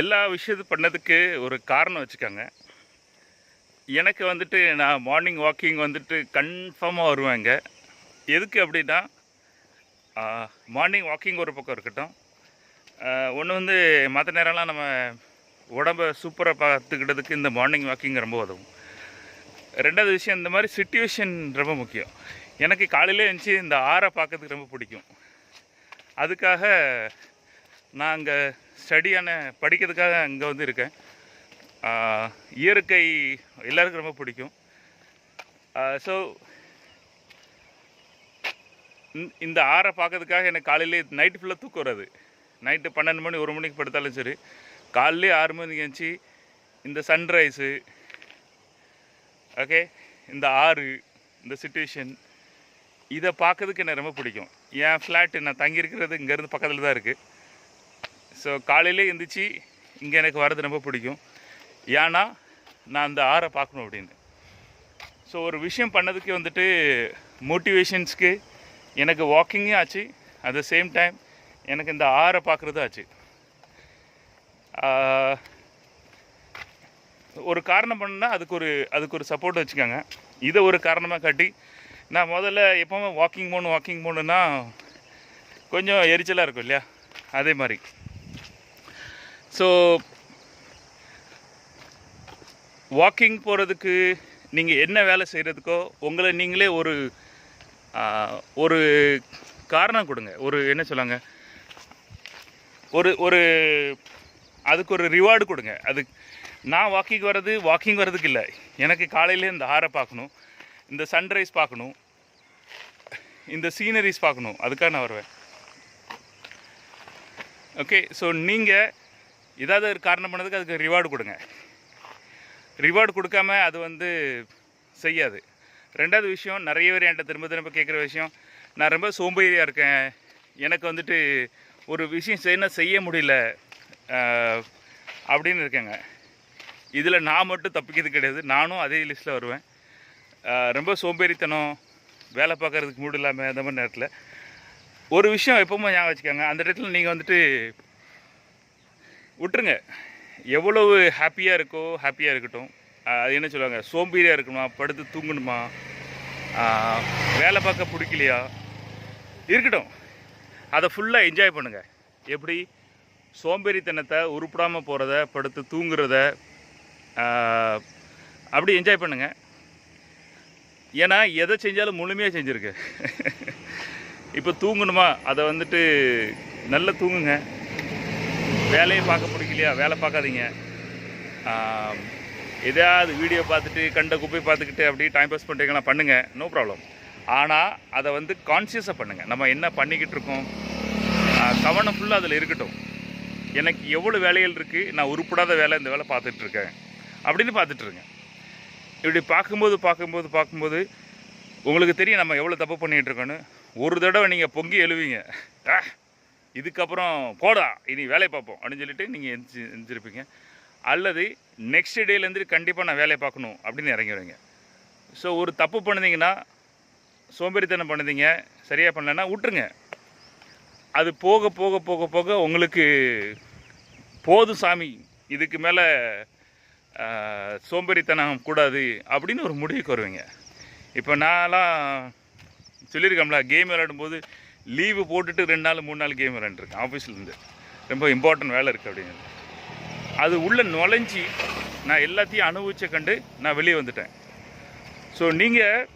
எல்லா விஷயத்து பண்ணதுக்கு ஒரு காரணம் வச்சுக்கோங்க. எனக்கு வந்துட்டு நான் மார்னிங் வாக்கிங் வந்துட்டு கன்ஃபார்மாக வருவேங்க. எதுக்கு அப்படின்னா மார்னிங் வாக்கிங் ஒரு பக்கம் இருக்கட்டும். ஒன்று வந்து மற்ற நேரம்லாம் நம்ம உடம்ப சூப்பராக பார்த்துக்கிட்டதுக்கு இந்த மார்னிங் வாக்கிங் ரொம்ப உதவும். ரெண்டாவது விஷயம் இந்த மாதிரி சுச்சுவேஷன் ரொம்ப முக்கியம். எனக்கு காலையிலே இருந்துச்சு இந்த ஆறை பார்க்கறதுக்கு ரொம்ப பிடிக்கும். அதுக்காக நான் அங்கே ஸ்டடியான படிக்கிறதுக்காக அங்கே வந்து இருக்கேன். இயற்கை எல்லாருக்கும் ரொம்ப பிடிக்கும். ஸோ இந்த ஆறை பார்க்கறதுக்காக எனக்கு காலையிலே நைட்டு ஃபுல்லாக தூக்கம் வராது. நைட்டு பன்னெண்டு மணி ஒரு மணிக்கு படுத்தாலும் சரி. காலையிலே ஆறு மணிக்கு எழுந்துச்சி இந்த சன்ரைஸு ஓகே இந்த ஆறு இந்த சுச்சுவேஷன் இதை பார்க்கறதுக்கு எனக்கு ரொம்ப பிடிக்கும். என் ஃப்ளாட்டு நான் தங்கியிருக்கிறது இங்கேருந்து பக்கத்தில் தான் இருக்குது ஸோ காலையிலே எழுந்திரிச்சு இங்கே எனக்கு வர்றது ரொம்ப பிடிக்கும். ஏன்னா நான் அந்த ஆறை பார்க்கணும் அப்படின்னு. ஸோ ஒரு விஷயம் பண்ணதுக்கு வந்துட்டு மோட்டிவேஷன்ஸ்க்கு எனக்கு வாக்கிங்கும் ஆச்சு. அட் த சேம் டைம் எனக்கு இந்த ஆறை பார்க்குறதும் ஆச்சு. ஒரு காரணம் பண்ணால் அதுக்கு ஒரு அதுக்கு ஒரு சப்போர்ட் வச்சுக்கோங்க. இதை ஒரு காரணமாக காட்டி நான் முதல்ல எப்போவுமே வாக்கிங் போகணும் வாக்கிங் போகணுன்னா கொஞ்சம் எரிச்சலாக இருக்கும் இல்லையா? அதே மாதிரி. ஸோ வாக்கிங் போகிறதுக்கு நீங்கள் என்ன வேலை செய்கிறதுக்கோ உங்களை நீங்களே ஒரு ஒரு காரணம் கொடுங்க. ஒரு என்ன சொல்லாங்க? ஒரு ஒரு அதுக்கு ஒரு ரிவார்டு கொடுங்க. அது நான் வாக்கிங் வர்றது வாக்கிங் வர்றதுக்கு இல்லை. எனக்கு காலையில் இந்த ஆரை பார்க்கணும் இந்த சன்ரைஸ் பார்க்கணும் இந்த சீனரிஸ் பார்க்கணும். அதுக்காக நான் வருவேன். ஓகே ஸோ நீங்கள் ஏதாவது ஒரு காரணம் பண்ணதுக்கு அதுக்கு ரிவார்டு கொடுங்க. ரிவார்டு கொடுக்காம அது வந்து செய்யாது. ரெண்டாவது விஷயம் நிறைய பேர் என்கிட்ட திரும்ப திரும்ப கேட்குற விஷயம் நான் ரொம்ப சோம்பேறியாக இருக்கேன். எனக்கு வந்துட்டு ஒரு விஷயம் செய்யணும் செய்ய முடியல அப்படின்னு இருக்கேங்க. இதில் நான் மட்டும் தப்பிக்கிறது கிடையாது. நானும் அதே லிஸ்ட்டில் வருவேன். ரொம்ப சோம்பேறித்தனம் வேலை பார்க்கறதுக்கு மூடு இல்லாமல் அந்த மாதிரி நேரத்தில். ஒரு விஷயம் எப்பவுமே ஞாபகம் வச்சுக்கோங்க. அந்த இடத்துல நீங்கள் வந்துட்டு விட்டுருங்க. எவ்வளவு ஹாப்பியாக இருக்கோ ஹாப்பியாக இருக்கட்டும். அது என்ன சொல்லுவாங்க? சோம்பேறியாக இருக்கணுமா? படுத்து தூங்கணுமா? வேலை பார்க்க பிடிக்கலையா? இருக்கட்டும். அதை ஃபுல்லாக என்ஜாய் பண்ணுங்கள் எப்படி? சோம்பேறித்தனத்தை உருப்படாமல் போகிறத படுத்து தூங்குறத அப்படி என்ஜாய் பண்ணுங்கள் ஏன்னா எதை செஞ்சாலும் முழுமையாக செஞ்சுருக்கு. இப்போ தூங்கணுமா? அதை வந்துட்டு நல்லா தூங்குங்க. வேலையை பார்க்க பிடிக்கலையா வேலை பார்க்காதீங்க. எதாவது எதையாவது வீடியோ பார்த்துட்டு கண்ட குப்பை பார்த்துக்கிட்டு அப்படியே டைம் பாஸ் பண்ணுறீங்களா பண்ணுங்கள் நோ ப்ராப்ளம் ஆனால் அதை வந்து கான்சியஸாக பண்ணுங்கள் நம்ம என்ன பண்ணிக்கிட்டு இருக்கோம்? கவனம் ஃபுல்லாக அதில் இருக்கட்டும். எனக்கு எவ்வளோ வேலைகள் இருக்குது நான் உருப்படாத வேலை இந்த வேலை பார்த்துட்ருக்கேன் அப்படின்னு பார்த்துட்ருங்க இப்படி பார்க்கும்போது பார்க்கும்போது பார்க்கும்போது உங்களுக்கு தெரியும் நம்ம எவ்வளோ தப்பு பண்ணிகிட்ருக்கோன்னு ஒரு தடவை நீங்கள் பொங்கி எழுவீங்க. ஆ இதுக்கப்புறம் போடா இனி வேலையை பார்ப்போம் அப்படின்னு சொல்லிட்டு நீங்கள் எந்திரி எந்திரிப்பீங்க. அல்லது நெக்ஸ்ட் டேலேருந்து கண்டிப்பாக நான் வேலையை பார்க்கணும் அப்படின்னு இறங்கிடுவீங்க ஸோ ஒரு தப்பு பண்ணுதீங்கன்னா சோம்பேறித்தனம் பண்ணுதீங்க சரியாக பண்ணலன்னா விட்டுருங்க. அது போக போக போக போக உங்களுக்கு போதும் சாமி இதுக்கு மேலே சோம்பேறித்தனம் கூடாது அப்படின்னு ஒரு முடிவுக்கு வருவீங்க. இப்போ நான்லாம் சொல்லியிருக்கோம்ல கேம் விளையாடும்போது லீவு போட்டுட்டு ரெண்டு நாள் மூணு நாள் கேம் விளையாண்டுருக்கேன் ஆஃபீஸ்லேருந்து ரொம்ப இம்பார்ட்டன்ட் வேலை இருக்குது அப்படிங்கிறது. அது உள்ளே நுழைஞ்சி நான் எல்லாத்தையும் அனுபவிச்ச கண்டு நான் வெளியே வந்துட்டேன். ஸோ நீங்கள்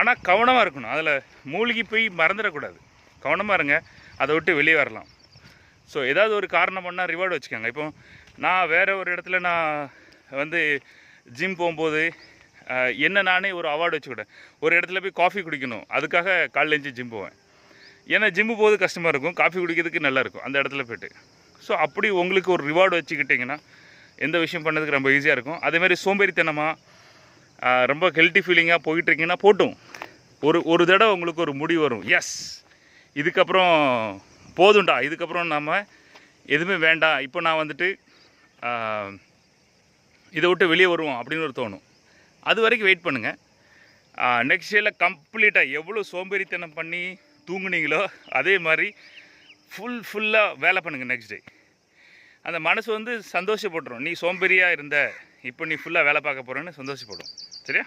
ஆனால் கவனமாக இருக்கணும். அதில் மூழ்கி போய் மறந்துடக்கூடாது. கவனமாக இருங்க. அதை விட்டு வெளியே வரலாம். ஸோ ஏதாவது ஒரு காரணம் பண்ணால் ரிவார்டு வச்சுக்கோங்க. இப்போ நான் வேறு ஒரு இடத்துல நான் வந்து ஜிம் போகும்போது என்ன நானே ஒரு அவார்டு வச்சுக்கிட்டேன். ஒரு இடத்துல போய் காஃபி குடிக்கணும். அதுக்காக காலைல எழுந்து ஜிம் போவேன். ஏன்னா ஜிம்மு போது கஷ்டமாக இருக்கும் காஃபி குடிக்கிறதுக்கு நல்லாயிருக்கும் அந்த இடத்துல போய்ட்டு. ஸோ அப்படி உங்களுக்கு ஒரு ரிவார்டு வச்சுக்கிட்டிங்கன்னா எந்த விஷயம் பண்ணதுக்கு ரொம்ப ஈஸியாக இருக்கும். அதேமாதிரி சோம்பேறித்தனமாக ரொம்ப ஹெல்த்தி ஃபீலிங்காக போயிட்டுருக்கீங்கன்னா போட்டும். ஒரு ஒரு தடவை உங்களுக்கு ஒரு முடிவு வரும். எஸ் இதுக்கப்புறம் போதும்டா இதுக்கப்புறம் நம்ம எதுவுமே வேண்டாம். இப்போ நான் வந்துட்டு இதை விட்டு வெளியே வருவோம் அப்படின்னு ஒரு தோணும். அது வரைக்கும் வெயிட் பண்ணுங்கள் நெக்ஸ்ட் இயரில் கம்ப்ளீட்டாக எவ்வளோ சோம்பேறித்தனம் பண்ணி தூங்குனீங்களோ அதே மாதிரி ஃபுல் ஃபுல்லாக வேலை பண்ணுங்கள் நெக்ஸ்ட் டே அந்த மனசு வந்து சந்தோஷப்பட்டுரும். நீ சோம்பேறியாக இருந்த இப்போ நீ ஃபுல்லாக வேலை பார்க்க போகிறேன்னு சந்தோஷப்படும். சரியா?